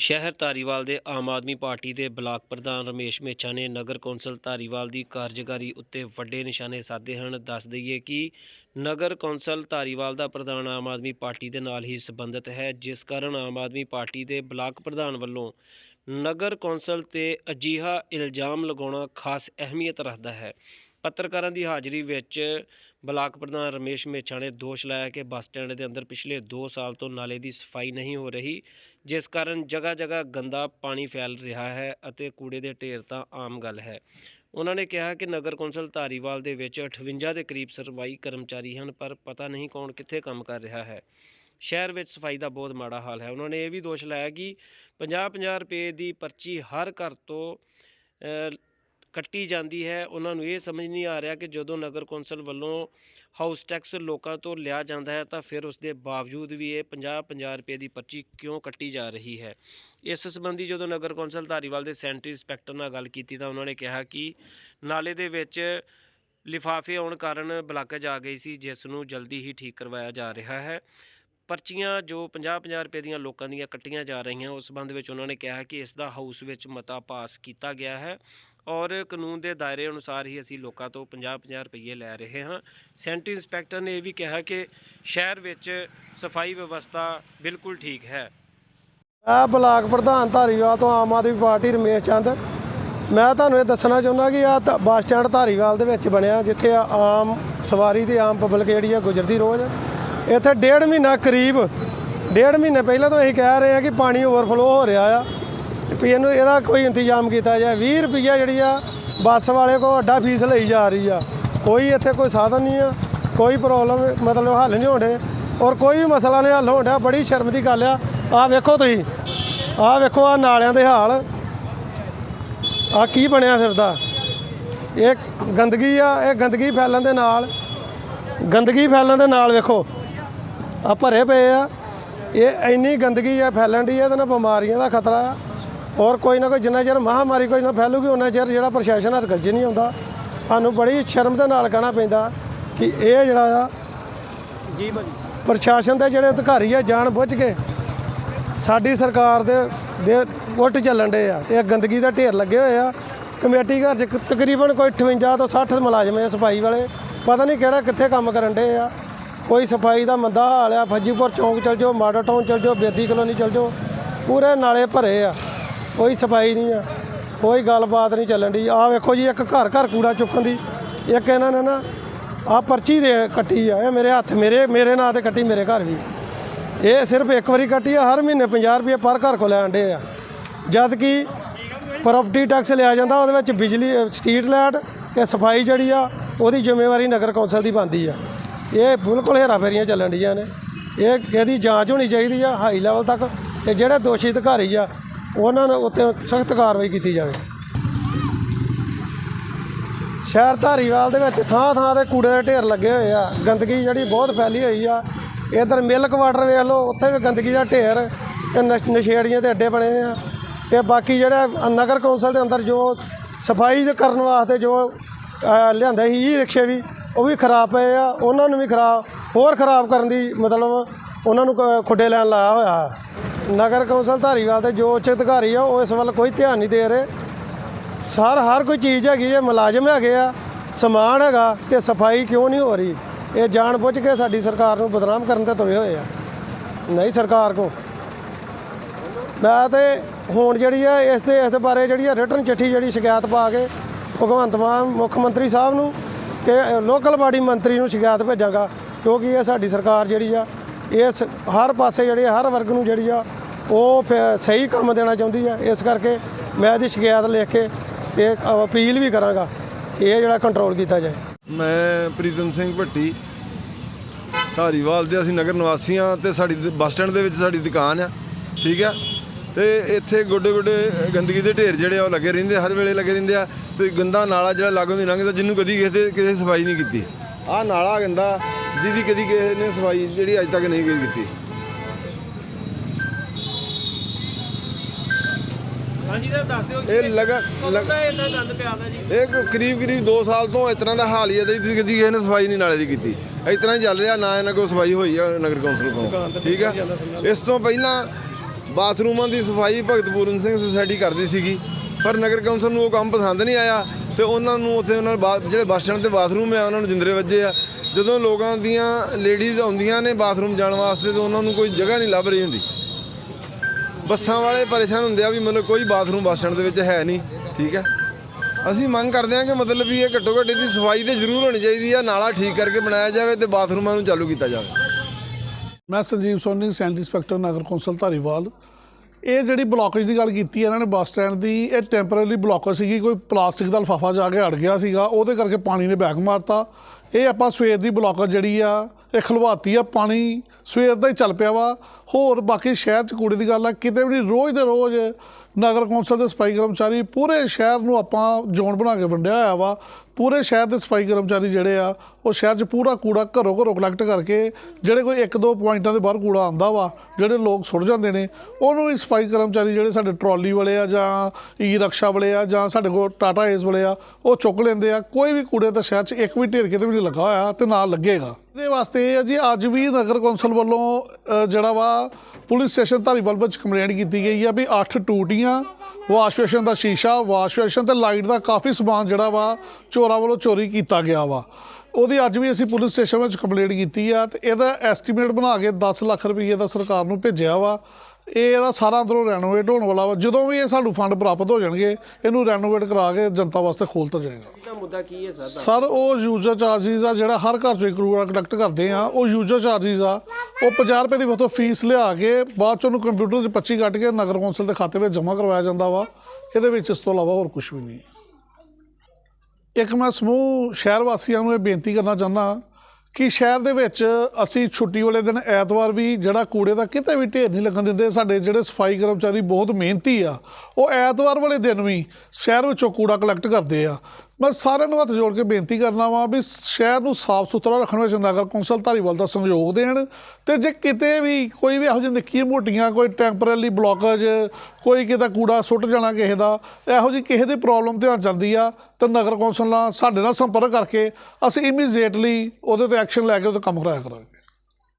ਸ਼ਹਿਰ ਧਾਰੀਵਾਲ ਦੇ ਆਮ ਆਦਮੀ ਪਾਰਟੀ ਦੇ ਬਲਾਕ ਪ੍ਰਧਾਨ ਰਮੇਸ਼ ਮੇਚਾ ਨੇ ਨਗਰ ਕੌਂਸਲ ਧਾਰੀਵਾਲ ਦੀ ਕਾਰਜਕਾਰੀ ਉੱਤੇ ਵੱਡੇ ਨਿਸ਼ਾਨੇ ਸਾਧੇ ਹਨ। ਦੱਸ ਦਈਏ ਕਿ ਨਗਰ ਕੌਂਸਲ ਧਾਰੀਵਾਲ ਦਾ ਪ੍ਰਧਾਨ ਆਮ ਆਦਮੀ ਪਾਰਟੀ ਦੇ ਨਾਲ ਹੀ ਸੰਬੰਧਿਤ ਹੈ, ਜਿਸ ਕਾਰਨ ਆਮ ਆਦਮੀ ਪਾਰਟੀ ਦੇ ਬਲਾਕ ਪ੍ਰਧਾਨ ਵੱਲੋਂ ਨਗਰ ਕੌਂਸਲ ਤੇ ਅਜੀਹਾ ਇਲਜ਼ਾਮ ਲਗਾਉਣਾ ਖਾਸ ਅਹਿਮੀਅਤ ਰੱਖਦਾ ਹੈ। ਪੱਤਰਕਾਰਾਂ ਦੀ ਹਾਜ਼ਰੀ ਵਿੱਚ ਬਲਾਕ ਪ੍ਰਧਾਨ ਰਮੇਸ਼ ਮੇਚਾ ਨੇ ਦੋਸ਼ ਲਾਇਆ ਕਿ ਬੱਸ ਸਟੈਂਡ ਦੇ ਅੰਦਰ ਪਿਛਲੇ 2 ਸਾਲ ਤੋਂ ਨਾਲੇ ਦੀ ਸਫ਼ਾਈ ਨਹੀਂ ਹੋ ਰਹੀ, ਜਿਸ ਕਾਰਨ ਜਗ੍ਹਾ ਜਗ੍ਹਾ ਗੰਦਾ ਪਾਣੀ ਫੈਲ ਰਿਹਾ ਹੈ ਅਤੇ ਕੂੜੇ ਦੇ ਢੇਰ ਤਾਂ ਆਮ ਗੱਲ ਹੈ। ਉਹਨਾਂ ਨੇ ਕਿਹਾ ਕਿ ਨਗਰ ਕੌਂਸਲ ਧਾਰੀਵਾਲ ਦੇ ਵਿੱਚ 58 ਦੇ ਕਰੀਬ ਸਰਵਾਈ ਕਰਮਚਾਰੀ ਹਨ, ਪਰ ਪਤਾ ਨਹੀਂ ਕੌਣ ਕਿੱਥੇ ਕੰਮ ਕਰ ਰਿਹਾ ਹੈ। ਸ਼ਹਿਰ ਵਿੱਚ ਸਫ਼ਾਈ ਦਾ ਬਹੁਤ ਮਾੜਾ ਹਾਲ ਹੈ। ਉਹਨਾਂ ਨੇ ਇਹ ਵੀ ਦੋਸ਼ ਲਾਇਆ ਕਿ 50-50 ਰੁਪਏ ਦੀ ਪਰਚੀ ਹਰ ਘਰ ਤੋਂ ਕੱਟੀ ਜਾਂਦੀ ਹੈ। ਉਹਨਾਂ ਨੂੰ ਇਹ ਸਮਝ ਨਹੀਂ ਆ ਰਿਹਾ ਕਿ ਜਦੋਂ ਨਗਰ ਕੌਂਸਲ ਵੱਲੋਂ ਹਾਊਸ ਟੈਕਸ ਲੋਕਾਂ ਤੋਂ ਲਿਆ ਜਾਂਦਾ ਹੈ, ਤਾਂ ਫਿਰ ਉਸ ਦੇ ਬਾਵਜੂਦ ਵੀ ਇਹ 50-50 ਰੁਪਏ ਦੀ ਪਰਚੀ ਕਿਉਂ ਕੱਟੀ ਜਾ ਰਹੀ ਹੈ? ਇਸ ਸੰਬੰਧੀ ਜਦੋਂ ਨਗਰ ਕੌਂਸਲ ਧਾਰੀਵਾਲ ਦੇ ਸੈਂਟਰੀ ਇੰਸਪੈਕਟਰ ਨਾਲ ਗੱਲ ਕੀਤੀ, ਤਾਂ ਉਹਨਾਂ ਨੇ ਕਿਹਾ ਕਿ ਨਾਲੇ ਦੇ ਵਿੱਚ ਲਿਫਾਫੇ ਆਉਣ ਕਾਰਨ ਬਲਾਕੇਜ ਆ ਗਈ ਸੀ, ਜਿਸ ਨੂੰ ਜਲਦੀ ਹੀ ਠੀਕ ਕਰਵਾਇਆ ਜਾ ਰਿਹਾ ਹੈ। ਪਰਚੀਆਂ ਜੋ 50-50 ਰੁਪਏ ਦੀਆਂ ਲੋਕਾਂ ਦੀਆਂ ਕੱਟੀਆਂ ਜਾ ਰਹੀਆਂ, ਉਸ ਸੰਬੰਧ ਵਿੱਚ ਉਹਨਾਂ ਨੇ ਕਿਹਾ ਕਿ ਇਸ ਦਾ ਹਾਊਸ ਵਿੱਚ ਮਤਾ ਪਾਸ ਕੀਤਾ ਗਿਆ ਹੈ। ਔਰ ਕਾਨੂੰਨ ਦੇ ਦਾਇਰੇ ਅਨੁਸਾਰ ਹੀ ਅਸੀਂ ਲੋਕਾਂ ਤੋਂ 50-50 ਰੁਪਏ ਲੈ ਰਹੇ ਹਾਂ। ਸੈਂਟਰੀ ਇੰਸਪੈਕਟਰ ਨੇ ਇਹ ਵੀ ਕਿਹਾ ਕਿ ਸ਼ਹਿਰ ਵਿੱਚ ਸਫ਼ਾਈ ਵਿਵਸਥਾ ਬਿਲਕੁਲ ਠੀਕ ਹੈ। ਮੈਂ ਬਲਾਕ ਪ੍ਰਧਾਨ ਧਾਰੀਵਾਲ ਤੋਂ ਆਮ ਆਦਮੀ ਪਾਰਟੀ ਰਮੇਸ਼ ਚੰਦ। ਮੈਂ ਤੁਹਾਨੂੰ ਇਹ ਦੱਸਣਾ ਚਾਹੁੰਦਾ ਕਿ ਆ ਬੱਸ ਸਟੈਂਡ ਧਾਰੀਵਾਲ ਦੇ ਵਿੱਚ ਬਣਿਆ, ਜਿੱਥੇ ਆਮ ਸਵਾਰੀ ਤੇ ਆਮ ਪਬਲਿਕ ਜਿਹੜੀ ਆ ਗੁਜ਼ਰਦੀ ਰੋਜ਼। ਇੱਥੇ ਡੇਢ ਮਹੀਨਾ ਕਰੀਬ, ਡੇਢ ਮਹੀਨੇ ਪਹਿਲਾਂ ਤੋਂ ਅਸੀਂ ਕਹਿ ਰਹੇ ਆ ਕਿ ਪਾਣੀ ਓਵਰਫਲੋ ਹੋ ਰਿਹਾ ਆ। ਵੀ ਇਹਨੂੰ ਇਹਦਾ ਕੋਈ ਇੰਤਜ਼ਾਮ ਕੀਤਾ ਜਾਏ। 20 ਰੁਪਈਆ ਜਿਹੜੀ ਆ, ਬੱਸ ਵਾਲੇ ਕੋ ਅੱਡਾ ਫੀਸ ਲਈ ਜਾ ਰਹੀ ਆ। ਕੋਈ ਇੱਥੇ ਕੋਈ ਸਾਧਨ ਨਹੀਂ ਆ, ਕੋਈ ਪ੍ਰੋਬਲਮ ਮਤਲਬ ਹੱਲ ਨਹੀਂ ਹੋਣ ਡੇ ਔਰ ਕੋਈ ਵੀ ਮਸਲਾ ਨਹੀਂ ਹੱਲ ਹੋਣ ਡਿਆ, ਬੜੀ ਸ਼ਰਮ ਦੀ ਗੱਲ ਆ। ਆ ਵੇਖੋ ਤੁਸੀਂ ਆ ਵੇਖੋ ਆ ਨਾਲਿਆਂ ਦੇ ਹਾਲ। ਆ ਕੀ ਬਣਿਆ ਫਿਰਦਾ? ਇਹ ਗੰਦਗੀ ਆ, ਇਹ ਗੰਦਗੀ ਫੈਲਣ ਦੇ ਨਾਲ, ਗੰਦਗੀ ਫੈਲਣ ਦੇ ਨਾਲ ਵੇਖੋ ਆ ਭਰੇ ਪਏ ਆ। ਇਹ ਇੰਨੀ ਗੰਦਗੀ ਆ, ਫੈਲਣ ਦੀ ਆ ਇਹਦੇ ਨਾਲ ਬਿਮਾਰੀਆਂ ਦਾ ਖਤਰਾ ਆ। ਔਰ ਕੋਈ ਨਾ ਕੋਈ ਜਿੰਨਾ ਚਿਰ ਮਹਾਮਾਰੀ ਕੋਈ ਨਾ ਫੈਲੂਗੀ ਉਹਨਾਂ ਚਿਰ ਜਿਹੜਾ ਪ੍ਰਸ਼ਾਸਨ ਹੱਥ ਗੱਜ ਨਹੀਂ ਆਉਂਦਾ। ਸਾਨੂੰ ਬੜੀ ਸ਼ਰਮ ਦੇ ਨਾਲ ਕਹਿਣਾ ਪੈਂਦਾ ਕਿ ਇਹ ਜਿਹੜਾ ਆ ਜੀ ਭਾਜੀ। ਪ੍ਰਸ਼ਾਸਨ ਦੇ ਜਿਹੜੇ ਅਧਿਕਾਰੀ ਆ ਜਾਣ ਬੁੱਝ ਕੇ ਸਾਡੀ ਸਰਕਾਰ ਦੇ ਦੇ ਉੱਟ ਚੱਲਣ ਦੇ ਆ ਤੇ ਇਹ ਗੰਦਗੀ ਦਾ ਢੇਰ ਲੱਗੇ ਹੋਏ ਆ। ਕਮੇਟੀ ਘਰ 'ਚ ਤਕਰੀਬਨ ਕੋਈ 58 ਤੋਂ 60 ਮੁਲਾਜ਼ਮ ਆ ਸਫ਼ਾਈ ਵਾਲੇ। ਪਤਾ ਨਹੀਂ ਕਿਹੜਾ ਕਿੱਥੇ ਕੰਮ ਕਰਨ ਦੇ ਆ। ਕੋਈ ਸਫ਼ਾਈ ਦਾ ਮੰਦਾ ਹਾਲ ਆ ਫੱਜੀਪੁਰ ਚੌਂਕ ਚਲ ਜਾਓ ਮਾਡਲ ਟਾਊਨ ਚਲ ਜਾਓ ਬੇਦੀ ਕਲੋਨੀ ਚਲ ਜਾਓ ਪੂਰੇ ਨਾਲੇ ਭਰੇ ਆ। ਕੋਈ ਸਫ਼ਾਈ ਨਹੀਂ ਆ, ਕੋਈ ਗੱਲਬਾਤ ਨਹੀਂ ਚੱਲਣ ਦੀ ਆ ਵੇਖੋ ਜੀ, ਇੱਕ ਘਰ ਘਰ ਕੂੜਾ ਚੁੱਕਣ ਦੀ, ਇੱਕ ਇਹਨਾਂ ਨੇ ਨਾ ਆ ਪਰਚੀ ਦੇ ਕੱਟੀ ਆ, ਇਹ ਮੇਰੇ ਹੱਥ, ਮੇਰੇ ਮੇਰੇ ਨਾਂ ਤੇ ਕੱਟੀ ਮੇਰੇ ਘਰ ਵੀ। ਇਹ ਸਿਰਫ ਇੱਕ ਵਾਰੀ ਕੱਟੀ ਆ, ਹਰ ਮਹੀਨੇ 50 ਰੁਪਏ ਪਰ ਘਰ ਕੋ ਲੈਣ ਦੇ ਆ। ਜਦ ਕਿ ਪ੍ਰਾਪਰਟੀ ਟੈਕਸ ਲਿਆ ਜਾਂਦਾ, ਉਹਦੇ ਵਿੱਚ ਬਿਜਲੀ ਸਟਰੀਟ ਲਾਈਟ ਤੇ ਸਫ਼ਾਈ ਜਿਹੜੀ ਆ, ਉਹਦੀ ਜ਼ਿੰਮੇਵਾਰੀ ਨਗਰ ਕੌਂਸਲ ਦੀ ਬਣਦੀ ਆ। ਇਹ ਬਿਲਕੁਲ ਹੇਰਾ ਫੇਰੀਆਂ ਚੱਲਣ ਡੀਆਂ ਨੇ। ਇਹ ਇਹਦੀ ਜਾਂਚ ਹੋਣੀ ਚਾਹੀਦੀ ਆ, ਹਾਈ ਲੈਵਲ ਤੱਕ, ਤੇ ਜਿਹੜੇ ਦੋਸ਼ੀ ਅਧਿਕਾਰੀ ਆ ਉਹਨਾਂ ਨੂੰ ਉੱਤੇ ਸਖਤ ਕਾਰਵਾਈ ਕੀਤੀ ਜਾਵੇ। ਸ਼ਹਿਰ ਧਾਰੀਵਾਲ ਦੇ ਵਿੱਚ ਥਾਂ ਥਾਂ ਤੇ ਕੂੜੇ ਦੇ ਢੇਰ ਲੱਗੇ ਹੋਏ ਆ। ਗੰਦਗੀ ਜਿਹੜੀ ਬਹੁਤ ਫੈਲੀ ਹੋਈ ਆ। ਇਧਰ ਮਿਲਕ ਵਾਟਰ ਵੇਖ ਲਓ ਉੱਥੇ ਵੀ ਗੰਦਗੀ ਦਾ ਢੇਰ ਤੇ ਨਸ਼- ਨਸ਼ੇੜੀਆਂ ਦੇ ਅੱਡੇ ਬਣੇ ਆ। ਤੇ ਬਾਕੀ ਜਿਹੜਾ ਨਗਰ ਕੌਂਸਲ ਦੇ ਅੰਦਰ ਜੋ ਸਫ਼ਾਈ ਕਰਨ ਵਾਸਤੇ ਜੋ ਅਹ, ਲਿਆਂਦੇ ਸੀ ਈ ਰਿਕਸ਼ੇ ਵੀ ਉਹ ਵੀ ਖਰਾਬ ਪਏ ਆ। ਉਹਨਾਂ ਨੂੰ ਵੀ ਖਰਾਬ ਹੋਰ ਖਰਾਬ ਕਰਨ ਦੀ ਮਤਲਬ ਉਹਨਾਂ ਨੂੰ ਕ- ਖੁੱਡੇ ਲੈਣ ਲਾਇਆ ਹੋਇਆ। ਨਗਰ ਕੌਂਸਲ ਧਾਰੀਵਾਲ ਦੇ ਜੋ ਉੱਚ ਅਧਿਕਾਰੀ ਆ, ਉਹ ਇਸ ਵੱਲ ਕੋਈ ਧਿਆਨ ਨਹੀਂ ਦੇ ਰਹੇ। ਸਰ, ਹਰ ਕੋਈ ਚੀਜ਼ ਹੈਗੀ ਜੇ ਮੁਲਾਜ਼ਮ ਹੈਗੇ ਆ, ਸਮਾਨ ਹੈਗਾ ਤੇ ਸਫ਼ਾਈ ਕਿਉਂ ਨਹੀਂ ਹੋ ਰਹੀ? ਇਹ ਜਾਣ ਬੁੱਝ ਕੇ ਸਾਡੀ ਸਰਕਾਰ ਨੂੰ ਬਦਨਾਮ ਕਰਨ ਤੇ ਤੁਰੇ ਹੋਏ ਆ। ਨਹੀਂ ਸਰਕਾਰ ਕੋ। ਮੈਂ ਤੇ ਹੁਣ ਜਿਹੜੀ ਆ, ਇਸ ਤੇ, ਇਸ ਬਾਰੇ ਜਿਹੜੀ ਆ ਰਿਟਰਨ ਚਿੱਠੀ ਜਿਹੜੀ ਸ਼ਿਕਾਇਤ ਪਾ ਕੇ ਭਗਵੰਤ ਮਾਨ ਮੁੱਖ ਮੰਤਰੀ ਸਾਹਿਬ ਨੂੰ ਤੇ ਲੋਕਲ ਬਾਡੀ ਮੰਤਰੀ ਨੂੰ ਸ਼ਿਕਾਇਤ ਭੇਜਾਂਗਾ, ਕਿਉਂਕਿ ਇਹ ਸਾਡੀ ਸਰਕਾਰ ਜਿਹੜੀ ਆ, ਇਸ ਹਰ ਪਾਸੇ ਜਿਹੜੇ ਹਰ ਵਰਗ ਨੂੰ ਜਿਹੜੀ ਆ ਉਹ ਫਿਰ ਸਹੀ ਕੰਮ ਦੇਣਾ ਚਾਹੁੰਦੀ ਹੈ ਇਸ ਕਰਕੇ ਮੈਂ ਇਹਦੀ ਸ਼ਿਕਾਇਤ ਲਿਖ ਕੇ ਇਹ ਅਪੀਲ ਵੀ ਕਰਾਂਗਾ ਇਹ ਜਿਹੜਾ ਕੰਟਰੋਲ ਕੀਤਾ ਜਾਏ। ਮੈਂ ਪ੍ਰੀਤਮ ਸਿੰਘ ਭੱਟੀ, ਧਾਰੀਵਾਲ ਦੇ ਅਸੀਂ ਨਗਰ ਨਿਵਾਸੀ ਹਾਂ ਤੇ ਸਾਡੀ ਬੱਸ ਸਟੈਂਡ ਦੇ ਵਿੱਚ ਸਾਡੀ ਦੁਕਾਨ ਆ, ਠੀਕ ਆ? ਤੇ ਇੱਥੇ ਗੋਡੇ ਗੋਡੇ ਗੰਦਗੀ ਦੇ ਢੇਰ ਜਿਹੜੇ ਆ ਉਹ ਲੱਗੇ ਰਹਿੰਦੇ ਹਰ ਵੇਲੇ ਲੱਗੇ ਰਹਿੰਦੇ ਆ ਤੇ ਗੰਦਾ ਨਾਲਾ ਜਿਹੜਾ ਲਾਗੋਂ ਦੀ ਲੰਘਦਾ ਜਿਹਨੂੰ ਕਦੀ ਕਿਸੇ ਕਿਸੇ ਸਫ਼ਾਈ ਨਹੀਂ ਕੀਤੀ। ਆਹ ਨਾਲਾ ਗੰਦਾ, ਜਿਹਦੀ ਕਦੀ ਕਿਸੇ ਨੇ ਸਫ਼ਾਈ ਜਿਹੜੀ ਅੱਜ ਤੱਕ ਨਹੀਂ ਕੀਤੀ। ਹਾਂਜੀ ਤਾਂ ਦੱਸ ਦਿਓ ਇਹ ਲਗਾ ਲਗ- ਕਦੋਂ ਇੰਨਾ ਗੰਦ ਪਿਆ ਦਾ ਜੀ। ਇਹ ਕੋ- ਕਰੀਬ ਕਰੀਬ 2 ਸਾਲ ਤੋਂ ਇਸ ਤਰ੍ਹਾਂ ਦਾ ਹਾਲ ਹੀ ਹੈ ਜੀ ਕਦੀ ਕਿਸੇ ਨੇ ਸਫ਼ਾਈ ਨਹੀਂ ਨਾਲੇ ਦੀ ਕੀਤੀ। ਇਸ ਤਰ੍ਹਾਂ ਹੀ ਚੱਲ ਰਿਹਾ ਨਾ ਇਹਨਾਂ ਕੋਲ ਸਫ਼ਾਈ ਹੋਈ ਆ ਨਗਰ ਕੌਂਸਲ ਕੋਲ। ਠੀਕ ਆ? ਇਸ ਤੋਂ ਪਹਿਲਾਂ ਬਾਥਰੂਮਾਂ ਦੀ ਸਫ਼ਾਈ ਭਗਤ ਪੂਰਨ ਸਿੰਘ ਸੁਸਾਇਟੀ ਕਰਦੀ ਸੀਗੀ ਪਰ ਨਗਰ ਕੌਂਸਲ ਨੂੰ ਉਹ ਕੰਮ ਪਸੰਦ ਨਹੀਂ ਆਇਆ ਤੇ ਉਹਨਾਂ ਨੂੰ ਉੱਥੇ ਉਹਨਾਂ ਦੇ ਬਾ- ਜਿਹੜੇ ਬੱਸ ਸਟੈਂਡ ਤੇ ਬਾਥਰੂਮ ਆ ਉਹਨਾਂ ਨੂੰ ਜਿੰਦਰੇ ਵੱਜੇ ਆ। ਜਦੋਂ ਲੋਕਾਂ ਦੀਆਂ ਲੇਡੀਜ਼ ਆਉਂਦੀਆਂ ਨੇ ਬਾਥਰੂਮ ਜਾਣ ਵਾਸਤੇ ਤੇ ਉਹਨਾਂ ਨੂੰ ਕੋਈ ਜਗ੍ਹਾ ਨਹੀਂ ਲੱਭ ਰਹੀ ਹੁੰਦੀ। ਬੱਸਾਂ ਵਾਲੇ ਪਰੇਸ਼ਾਨ ਹੁੰਦੇ ਆ ਵੀ ਮਤਲਬ ਕੋਈ ਬਾਥਰੂਮ ਬੱਸ ਸਟੈਂਡ ਦੇ ਵਿੱਚ ਹੈ ਨਹੀਂ, ਠੀਕ ਹੈ? ਅਸੀਂ ਮੰਗ ਕਰਦੇ ਹਾਂ ਕਿ ਮਤਲਬ ਵੀ ਇਹ ਘੱਟੋ ਘੱਟ ਇਹਦੀ ਸਫ਼ਾਈ ਤੇ ਜ਼ਰੂਰ ਹੋਣੀ ਚਾਹੀਦੀ ਆ, ਨਾਲਾ ਠੀਕ ਕਰਕੇ ਬਣਾਇਆ ਜਾਵੇ ਤੇ ਬਾਥਰੂਮਾਂ ਨੂੰ ਚਾਲੂ ਕੀਤਾ ਜਾਵੇ। ਮੈਂ ਸੰਜੀਵ ਸੋਨੀ ਸੈਂਟ ਇੰਸਪੈਕਟਰ ਨਗਰ ਕੌਂਸਲ ਧਾਰੀਵਾਲ। ਇਹ ਜਿਹੜੀ ਬਲੌਕੇਜ ਦੀ ਗੱਲ ਕੀਤੀ ਹੈ ਇਹਨਾਂ ਨੇ ਬੱਸ ਸਟੈਂਡ ਦੀ, ਇਹ ਟੈਂਪਰੇਰੀ ਬਲੌਕਰ ਸੀਗੀ, ਕੋਈ ਪਲਾਸਟਿਕ ਦਾ ਲਫਾਫਾ ਜਾ ਕੇ ਅੜ ਗਿਆ ਸੀਗਾ, ਉਹਦੇ ਕਰਕੇ ਪਾਣੀ ਨੇ ਬੈਕ ਮਾਰਤਾ। ਇਹ ਆਪਾਂ ਸਵੇਰ ਦੀ ਬਲੌਕਰ ਜਿਹੜੀ ਆ, ਇਹ ਖਲਵਾਤੀ ਆ ਪਾਣੀ, ਸਵੇਰ ਦਾ ਹੀ ਚੱਲ ਪਿਆ ਵਾ। ਹੋਰ ਬਾਕੀ ਸ਼ਹਿਰ ਚ ਕੂੜੇ ਦੀ ਗੱਲ ਆ, ਕਿਤੇ ਵੀ ਰੋਜ਼ ਦੇ ਰੋਜ਼ ਨਗਰ ਕੌਂਸਲ ਦੇ ਸਫ਼ਾਈ ਕਰਮਚਾਰੀ ਪੂਰੇ ਸ਼ਹਿਰ ਨੂੰ ਆਪਾਂ ਜ਼ੋਨ ਬਣਾ ਕੇ ਵੰਡਿਆ ਹੋਇਆ ਵਾ। ਪੂਰੇ ਸ਼ਹਿਰ ਦੇ ਸਫ਼ਾਈ ਕਰਮਚਾਰੀ ਜਿਹੜੇ ਆ, ਉਹ ਸ਼ਹਿਰ 'ਚ ਪੂਰਾ ਕੂੜਾ ਘਰੋਂ ਘਰੋਂ ਕਲੈਕਟ ਕਰਕੇ ਜਿਹੜੇ ਕੋਈ ਇੱਕ ਦੋ ਪੁਆਇੰਟਾਂ ਦੇ ਬਾਹਰ ਕੂੜਾ ਆਉਂਦਾ ਵਾ, ਜਿਹੜੇ ਲੋਕ ਸੁੱਟ ਜਾਂਦੇ ਨੇ, ਉਹਨੂੰ ਵੀ ਸਫ਼ਾਈ ਕਰਮਚਾਰੀ ਜਿਹੜੇ ਸਾਡੇ ਟਰਾਲੀ ਵਾਲੇ ਆ ਜਾਂ ਈ ਰਕਸ਼ਾ ਵਾਲੇ ਆ ਜਾਂ ਸਾਡੇ ਕੋਲ ਟਾਟਾ ਏਸ ਵਾਲੇ ਆ, ਉਹ ਚੁੱਕ ਲੈਂਦੇ ਆ, ਕੋਈ ਵੀ ਕੂੜੇ ਤਾਂ ਸ਼ਹਿਰ 'ਚ ਇੱਕ ਵੀ ਢੇਰ ਕਿਤੇ ਵੀ ਨਹੀਂ ਲੱਗਾ ਹੋਇਆ ਤੇ ਨਾਲ ਲੱਗੇਗਾ। ਇਹਦੇ ਵਾਸਤੇ ਇਹ ਆ ਜੀ, ਅੱਜ ਵੀ ਨਗਰ ਕੌਂਸਲ ਵੱਲੋਂ ਜਿਹੜਾ ਵਾ, ਪੁਲਿਸ ਸਟੇਸ਼ਨ ਧਾਰੀਵਾਲ ਵਿੱਚ ਕੰਪਲੇਂਟ ਕੀਤੀ ਗਈ ਆ ਵੀ 8 ਟੂਟੀਆਂ, ਵਾਸ਼ ਬੇਸ਼ਨ ਦਾ ਸ਼ੀਸ਼ਾ, ਵਾਸ਼ ਬੇਸ਼ਨ ਤੇ ਲਾਈਟ ਦਾ ਕਾਫੀ ਸਮਾਨ ਜਿਹੜਾ ਵਾ, ਚੋਰਾਂ ਚੋਰਾਂ ਵੱਲੋਂ ਚੋਰੀ ਕੀਤਾ ਗਿਆ ਵਾ। ਉਹਦੀ ਅੱਜ ਵੀ ਅਸੀਂ ਪੁਲਿਸ ਸਟੇਸ਼ਨ ਵਿੱਚ ਕੰਪਲੇਂਟ ਕੀਤੀ ਆ ਤੇ ਇਹਦਾ ਐਸਟੀਮੇਟ ਬਣਾ ਕੇ 10 ਲੱਖ ਰੁਪਏ ਦਾ ਸਰਕਾਰ ਨੂੰ ਭੇਜਿਆ ਵਾ। ਇਹ ਇਹਦਾ ਸਾਰਾ ਅੰਦਰੋਂ ਰੈਨੋਵੇਟ ਹੋਣ ਵਾਲਾ ਵਾ। ਜਦੋਂ ਵੀ ਇਹ ਸਾਨੂੰ ਫੰਡ ਪ੍ਰਾਪਤ ਹੋ ਜਾਣਗੇ ਇਹਨੂੰ ਰੈਨੋਵੇਟ ਕਰਾ ਕੇ ਜਨਤਾ ਵਾਸਤੇ ਖੋਲਤਾ ਜਾਏਗਾ। ਇਹਦਾ ਮੁੱਦਾ ਕੀ ਹੈ ਸਰ? ਸਰ ਉਹ ਯੂਜ਼ਰ ਚਾਰਜਿਸ ਆ ਜਿਹੜਾ ਹਰ ਘਰ 'ਚ ਇੱਕ ਰੂਲ ਕੰਡਕਟ ਕਰਦੇ ਆ ਉਹ ਯੂਜ਼ਰ ਚਾਰਜਿਸ ਆ। ਉਹ 50 ਰੁਪਏ ਦੀ ਵਰਤੋਂ ਫੀਸ ਲਿਆ ਕੇ ਬਾਅਦ 'ਚ ਉਹਨੂੰ ਕੰਪਿਊਟਰ 'ਚ 25 ਕੱਟ ਕੇ ਨਗਰ ਕੌਂਸਲ ਦੇ ਖਾਤੇ ਵਿੱਚ ਜਮ੍ਹਾਂ ਕਰਵਾਇਆ ਜਾਂਦਾ ਵਾ। ਇਹਦੇ ਵਿੱਚ ਇਸ ਤੋਂ ਇਲਾਵਾ ਹੋਰ ਕੁਝ ਵੀ ਨਹੀਂ। ਇੱਕ ਮੈਂ ਸਮੂਹ ਸ਼ਹਿਰ ਵਾਸੀਆਂ ਨੂੰ ਇਹ ਬੇਨਤੀ ਕਰਨਾ ਚਾਹੁੰਦਾ ਕਿ ਸ਼ਹਿਰ ਦੇ ਵਿੱਚ ਅਸੀਂ ਛੁੱਟੀ ਵਾਲੇ ਦਿਨ ਐਤਵਾਰ ਵੀ ਜਿਹੜਾ ਕੂੜੇ ਦਾ ਕਿਤੇ ਵੀ ਢੇਰ ਨਹੀਂ ਲੱਗਣ ਦਿੰਦੇ, ਸਾਡੇ ਜਿਹੜੇ ਸਫ਼ਾਈ ਕਰਮਚਾਰੀ ਬਹੁਤ ਮਿਹਨਤੀ ਆ, ਉਹ ਐਤਵਾਰ ਵਾਲੇ ਦਿਨ ਵੀ ਸ਼ਹਿਰ ਵਿੱਚੋਂ ਕੂੜਾ ਕਲੈਕਟ ਕਰਦੇ ਆ। ਮੈਂ ਸਾਰਿਆਂ ਨੂੰ ਹੱਥ ਜੋੜ ਕੇ ਬੇਨਤੀ ਕਰਨਾ ਵਾਂ ਵੀ ਸ਼ਹਿਰ ਨੂੰ ਸਾਫ਼ ਸੁਥਰਾ ਰੱਖਣ ਵਿੱਚ ਨਗਰ ਕੌਂਸਲ ਧਾਰੀਵਾਲ ਦਾ ਸਹਿਯੋਗ ਦੇਣ ਤੇ ਜੇ ਕਿਤੇ ਵੀ ਕੋਈ ਵੀ ਇਹੋ ਜਿਹੀ ਨਿੱਕੀਆਂ ਮੋਟੀਆਂ ਕੋਈ ਟੈਂਪਰੇਰੀ ਬਲੌਕੇਜ ਕੋਈ ਕਿਤੇ ਕੂੜਾ ਸੁੱਟ ਜਾਣਾ ਕਿਸੇ ਦਾ, ਇਹੋ ਜਿਹੀ ਕਿਸੇ ਦੀ ਪ੍ਰੋਬਲਮ ਧਿਆਨ ਜਾਂਦੀ ਆ, ਤਾਂ ਨਗਰ ਕੌਂਸਲ ਨਾਲ ਸਾਡੇ ਨਾਲ ਸੰਪਰਕ ਕਰਕੇ ਅਸੀਂ ਇਮੀਡੀਏਟਲੀ ਉਹਦੇ ਤੇ ਐਕਸ਼ਨ ਲੈ ਕੇ ਉਹਦਾ ਕੰਮ ਕਰਾਇਆ ਕਰਾਂਗੇ।